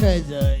বাসায় যাই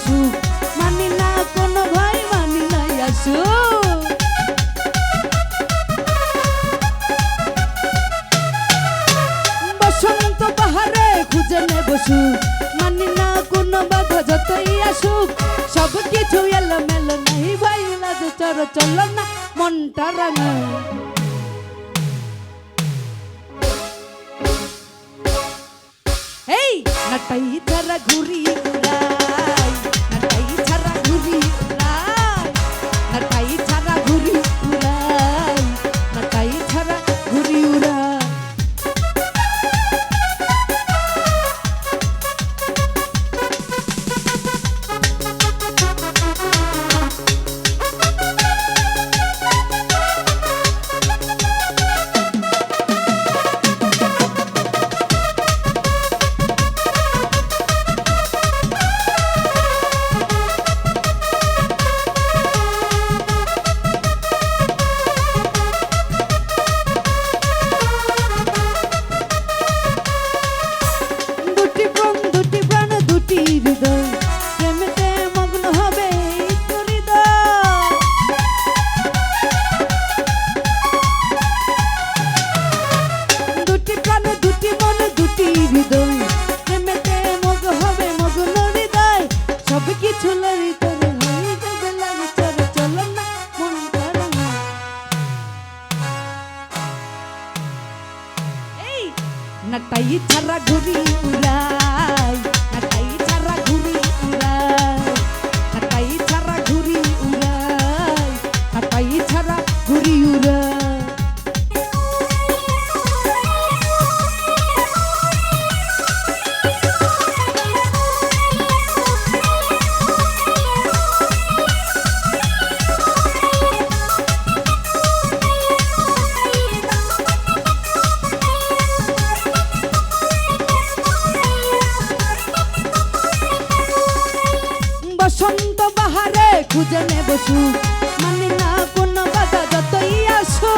বসু মানি না, কোনো ভাই মানি নাই আসু। বসন্ত বাহারে খুঁজে নে বসু মানি না, কোনো বাধা যতই আসুক, সব কিছু এলো মেলো নাই ভাই লাজ চর চলো না, মনটা রাঙা। এই, নাটাই ছাড়া ঘুরি নাটাই ছাড়া ঘুরি উড়াই। বসন্ত বাহারে খুঁজে নেব বসু মানে না কোন বাধা যতই আসো।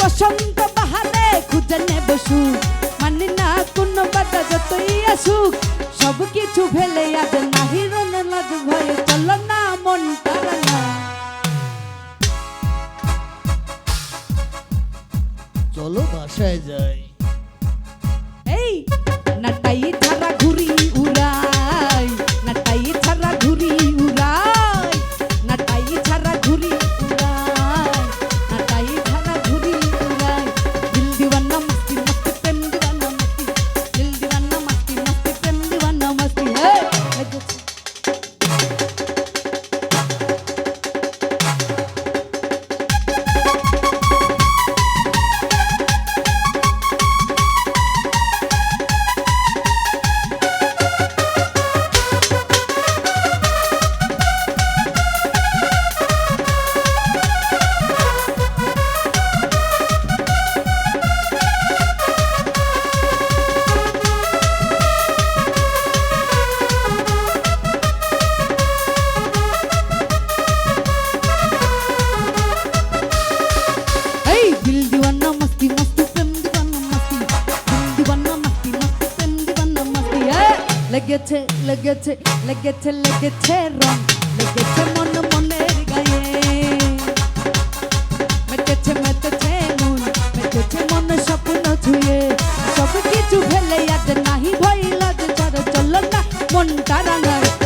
বসন্ত বাহারে খুঁজে নেব বসু মানে না কোন বাধা যতই আসুক, সব কিছু ফেলে আজ লেগেছে লেগেছে লেগেছে লেগেছে রং লেগেছে মন মনের গায়ে মেটেছে মেটেছে মন মেটেছে মন স্বপ্ন ছুঁয়ে সব কিছু ফেলে আজ নাহি ভয় লজ চলো না মনটা রাঙায়